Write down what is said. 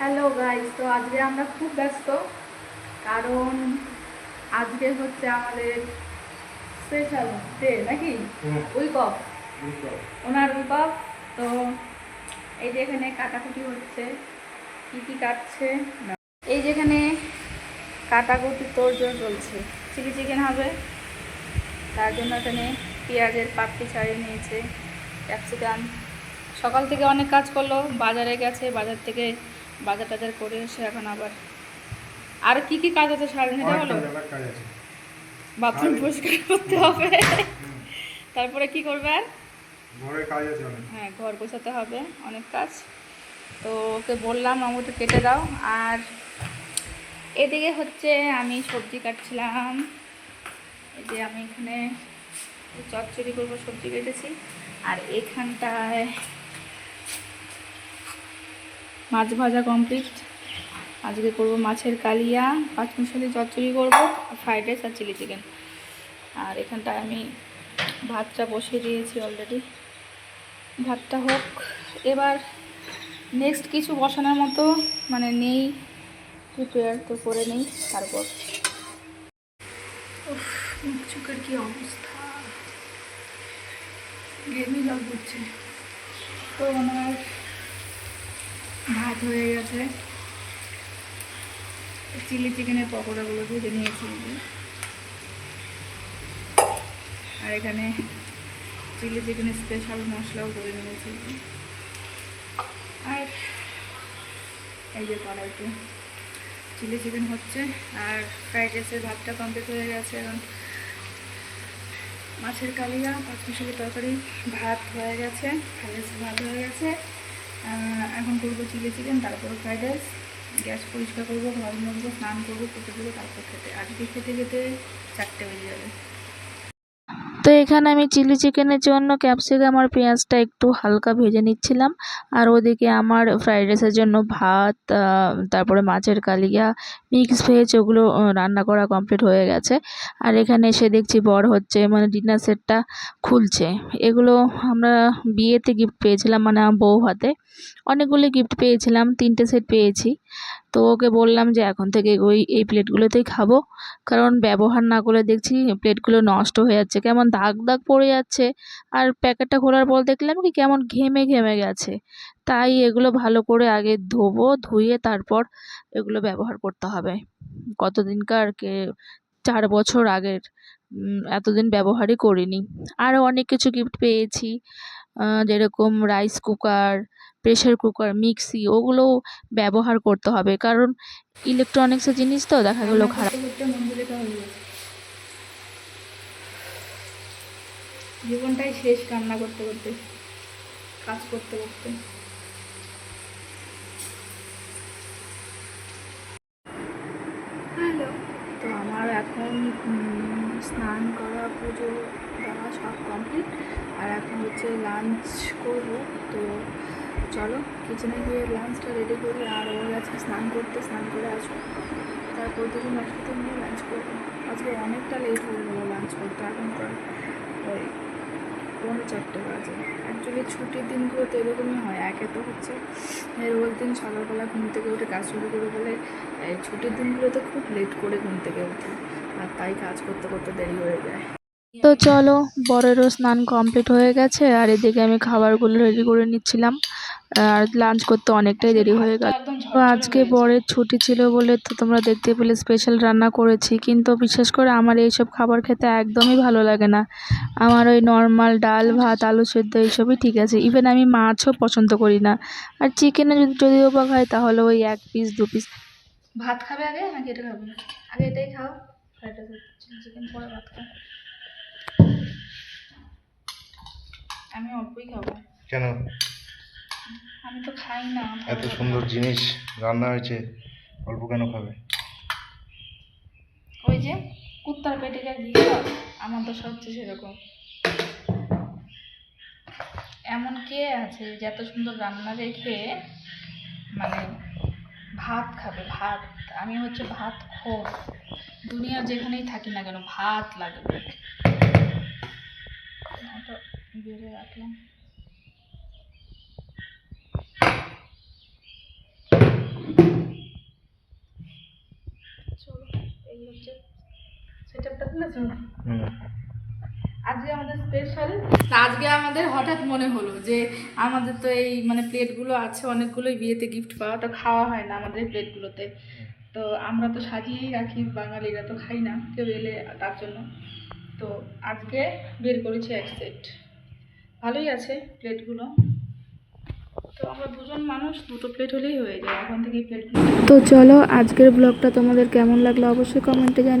Hello guys তো আজকে আমরা খুব ব্যস্ত কারণ আজকে হচ্ছে আমাদের স্পেশাল ডে নাকি? Week of owner week of তো এই যে এখানে কাটাকুটি হচ্ছে কী কী কাটছে? এই যেখানে কাটাকুটি তোর তোড়জোড় চলছে। চিলি চিকেন হবে তার জন্য এখানে পেঁয়াজের পাপড়ি ছাড়িয়ে নিয়েছে ক্যাপসিকাম। সকাল থেকে অনেক কাজ করল বাজারে গেছে বাজার থেকে বাজার টাজার করে এসে এখন আবার আর কি কি কাজ আছে সারাদিন এটা হলো বাথরুম পরিষ্কার করতে হবে। তারপরে কি করবে আর? হ্যাঁ ঘর গোছাতে হবে অনেক কাজ। তো ওকে বললাম আমাকে কেটে দাও। আর এদিকে হচ্ছে আমি সবজি কাটছিলাম। এই যে আমি এখানে চচ্চড়ি করব সবজি কেটেছি। আর এখানটায় মাছ ভাজা কমপ্লিট আজকে করব মাছের কালিয়া পাঁচমিশালি চচ্চড়ি করব ফ্রাইড রাইস আর চিলি চিকেন আর এখানটায় আমি ভাতটা বসিয়ে দিয়েছি অলরেডি ভাতটা হোক। এবার নেক্সট কিছু বসানোর মতো মানে নেই প্রিপেয়ার তো করে নেই, তারপর। চোখের কি অবস্থা। ঘেমে জল পড়ছে তো আমার ভাত হয়ে গেছে। চিলি চিকেনের পকোড়াগুলো ভেজে নিয়েছি আর এখানে চিলি চিকেনের স্পেশাল মশলাও করে নিয়েছি। আর এই যে কড়াইতে চিলি চিকেন হচ্ছে, আর ফ্রাইড রাইসের ভাতটা কমপ্লিট হয়ে গেছে এখন। মাছের কালিয়া পাঁচ মিশালি তরকারি, ভাত হয়ে গেছে ফ্রাইড রাইস ভাত হয়ে গেছে। এখন করব চিলি চিকেন, তারপরে ফ্রাইড রাইস গ্যাস পরিষ্কার করব, ঘর মরবো স্নান করব খেতে দেবো, তারপর খেতে আজকে খেতে খেতে চারটে বেজে যাবে। এখানে আমি চিলি চিকেনের জন্য ক্যাপসিকাম আর পেঁয়াজটা একটু হালকা ভেজে নিচ্ছিলাম। আর ওদিকে আমার ফ্রাইড রাইসের জন্য ভাত তারপরে মাছের কালিয়া মিক্স ভেজ ওগুলো রান্না করা কমপ্লিট হয়ে গেছে। আর এখানে এসে দেখছি বর হচ্ছে মানে ডিনার সেটটা খুলছে। এগুলো আমরা বিয়েতে গিফট পেয়েছিলাম মানে আমার বউ হাতে। অনেকগুলো গিফট পেয়েছিলাম, তিনটে সেট পেয়েছি। তো ওকে বললাম যে, এখন থেকে ওই, এই প্লেটগুলোতেই খাব। কারণ ব্যবহার না করে দেখছি প্লেটগুলো নষ্ট হয়ে যাচ্ছে, কেমন দাগ দাগ পড়ে যাচ্ছে। আর প্যাকেটটা খোলার পর দেখলাম কি, কেমন ঘেমে ঘেমে গেছে। তাই এগুলো ভালো করে আগে ধোবো, ধুয়ে তারপর এগুলো ব্যবহার করতে হবে। কতদিনকার কে, চার বছর আগের এতদিন ব্যবহারই করিনি। আরও অনেক কিছু গিফট পেয়েছি। যেরকম rice cooker pressure cooker mixie ওগুলোও ব্যবহার করতে হবে। কারণ ইলেকট্রনিক্সের জিনিস তো দেখা গেলো খারাপ। জীবনটাই শেষ রান্না করতে করতে কাজ করতে করতে। হ্যালো। তো আমার এখন স্নান করা পুজো দেওয়া সব কমপ্লিট আর এখন হচ্ছে লাঞ্চ করব। তো চলো কিচেনে গিয়ে লাঞ্চটা রেডি করি। আর ওর গেছে স্নান করতে স্নান করে আসব। তারপর দুজন একসাথে নিয়ে লাঞ্চ করব। আজকে অনেকটা লেট হয়ে গেলো লাঞ্চ করতে। এখন ওই পৌনে চারটে বাজে। অ্যাকচুয়ালি ছুটির দিনগুলো তো এরকমই হয়, একে তো হচ্ছে রোজ দিন সকালবেলা ঘুম থেকে উঠে কাজ শুরু করে বলে ছুটির ছুটির দিনগুলোতে খুব লেট করে ঘুম থেকে উঠি, আর তাই কাজ করতে করতে দেরি হয়ে যায়। তো চলো বরেরও স্নান কমপ্লিট হয়ে গেছে আর এদিকে আমি খাবারগুলো রেডি করে নিচ্ছিলাম। আর লাঞ্চ করতে অনেকটাই দেরি হয়ে গেল। তো আজকে বরের ছুটি ছিল বলে তো তোমরা দেখতে পেলে স্পেশাল রান্না করেছি কিন্তু বিশেষ করে আমার এইসব খাবার খেতে একদমই ভালো লাগে না। আমার ওই নর্মাল ডাল ভাত আলু সেদ্ধ এইসবই ঠিক আছে। ইভেন আমি মাছও পছন্দ করি না। আর চিকেনে যদি যদিও বা খাই তাহলে ওই এক পিস দু পিস ভাত খাবে আগে? নাকি এটা খাবে? আগে এটাই খাও। চিকেন পরে ভাত খাও। আমি অল্পই খাব। কেন? আমি তো খাই না এত সুন্দর জিনিস রান্না হয়েছে অল্প কেন খাবে? ওই যে কুত্তার পেটে যা গিয়ে আমার তো হচ্ছে সেরকম। এমন কে আছে যে এত সুন্দর রান্না রেখে মানে ভাত খাবে ভাত। আমি হচ্ছে ভাত খোর। দুনিয়ার যেখানেই থাকি না কেন ভাত লাগবে রাখলাম। আজকে আমাদের আজকে আমাদের হঠাৎ মনে হলো যে আমাদের তো এই মানে প্লেটগুলো আছে অনেকগুলোই বিয়েতে গিফট পাওয়া তো খাওয়া হয় না আমাদের প্লেটগুলোতে। তো আমরা তো সাজিয়েই রাখি বাঙালিরা তো খাই না কেউ এলে তার জন্য। তো আজকে বের করেছি এক সেট ভালোই আছে প্লেটগুলো। তো চলো আজকের ব্লগটা তোমাদের কেমন লাগল অবশ্যই কমেন্টে জানিও।